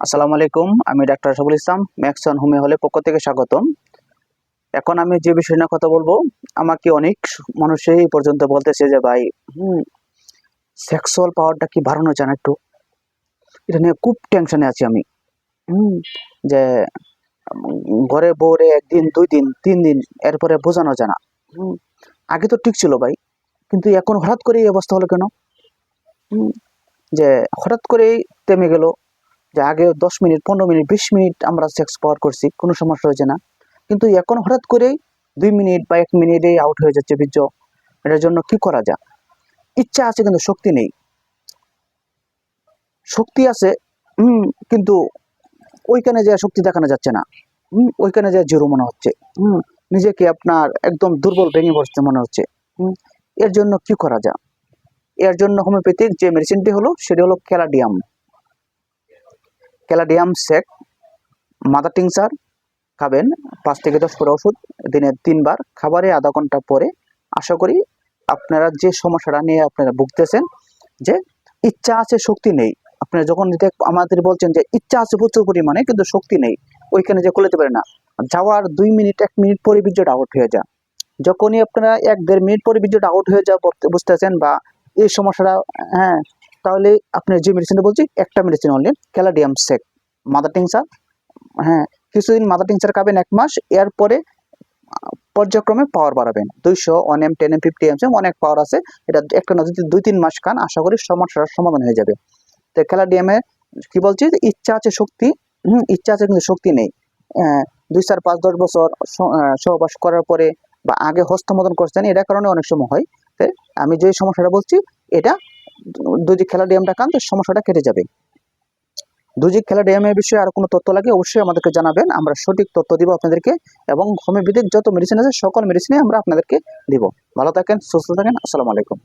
আসসালামু আলাইকুম, আমি ডাক্তার সবুল ইসলাম, ম্যাক্সন হোমে হলে পক্ষ থেকে স্বাগতম। এখন আমি যে বিষয় নিয়ে কথা বলব, আমাকে অনেক মানুষই পর্যন্ত বলতেছে যে, ভাই, হুম সেক্সুয়াল পাওয়ারটা কি বাড়ানো যায় না একটু? এটা নিয়ে খুব টেনশনে আছি আমি। হুম, যে, ঘরে বউরে একদিন দুই দিন তিন দিন এরপরে বোঝানো যায় না। হুম, আগে তো ঠিক ছিল ভাই, কিন্তু এখন হঠাৎ করে এই অবস্থা হলো কেন? হুম, যে, হঠাৎ করেই থেমে গেল যে আগে দশ মিনিট, পনেরো মিনিট, বিশ মিনিট আমরা সেক্স পাওয়ার করছি, কোনো সমস্যা হয়েছে না। কিন্তু এখন হঠাৎ করেই দুই মিনিট বা এক মিনিটেই আউট হয়ে যাচ্ছে বীর্য। এটার জন্য কি করা যায়? ইচ্ছা আছে কিন্তু শক্তি নেই। শক্তি আছে হুম কিন্তু ওইখানে যে শক্তি দেখানো যাচ্ছে না। হুম ওইখানে যে জিরো মনে হচ্ছে। হুম নিজেকে আপনার একদম দুর্বল ভেঙে পড়ছে মনে হচ্ছে। হুম এর জন্য কি করা যায়? এর জন্য হোমিওপ্যাথিক যে মেডিসিনটি হলো, সেটি হলো ক্যালাডিয়াম। ক্যালাডিয়াম সেক মাদার টিংসার খাবেন, পাঁচ থেকে দশ করে ওষুধ, দিনে তিনবার, খাবারে আধা ঘণ্টা পরে। আশা করি আপনারা যে সমস্যাটা নিয়ে আপনারা ভুগতেছেন, যে ইচ্ছা আছে, শক্তি নেই। আপনারা যখন আমাদের বলছেন যে ইচ্ছা আছে প্রচুর পরিমাণে, কিন্তু শক্তি নেই, ওইখানে যে করতে পারে না। যাওয়ার দুই মিনিট, এক মিনিট পরে বীর্যটা আউট হয়ে যায়। যখনই আপনারা এক দেড় মিনিট পরে বীর্যটা আউট হয়ে বলতে- বুঝতেছেন বা এই সমস্যাটা হ্যাঁ তাহলে আপনি যে মেডিসিনটা বলছি, একটা মেডিসিন অনলি ক্যালাডিয়াম সেক মাদার টিংসার হ্যাঁ কিছুদিন মাদার টিংসার খাবেন এক মাস, এরপরে পর্যায়ক্রমে পাওয়ার বাড়াবেন। দুইশো one M ten M fifty M অনেক পাওয়ার আছে। এটা একটা যদি দুই, তিন মাস খান, আশা করি সমস্যার সমাধান হয়ে যাবে। তো ক্যালাডিয়ামে কি বলছি, ইচ্ছা আছে শক্তি, হুম, ইচ্ছা আছে কিন্তু শক্তি নেই। দুই চার পাঁচ, দশ বছর সহবাস করার পরে বা আগে হস্তমোদন করছেন এটার কারণে অনেক সময় হয়। আমি যে সমস্যাটা বলছি, এটা যদি খেলাডিয়ামটা খান তো সমস্যাটা কেটে যাবে। দুজি খেলা ডিএমএ বিষয়ে আর কোনো তথ্য লাগে, অবশ্যই আমাদেরকে জানাবেন। আমরা সঠিক তথ্য দিব আপনাদেরকে এবং হোমিওপ্যাথিক যত মেডিসিন আছে, সকল মেডিসিনে আমরা আপনাদেরকে দিব। ভালো থাকেন, সুস্থ থাকেন, আসসালামু আলাইকুম।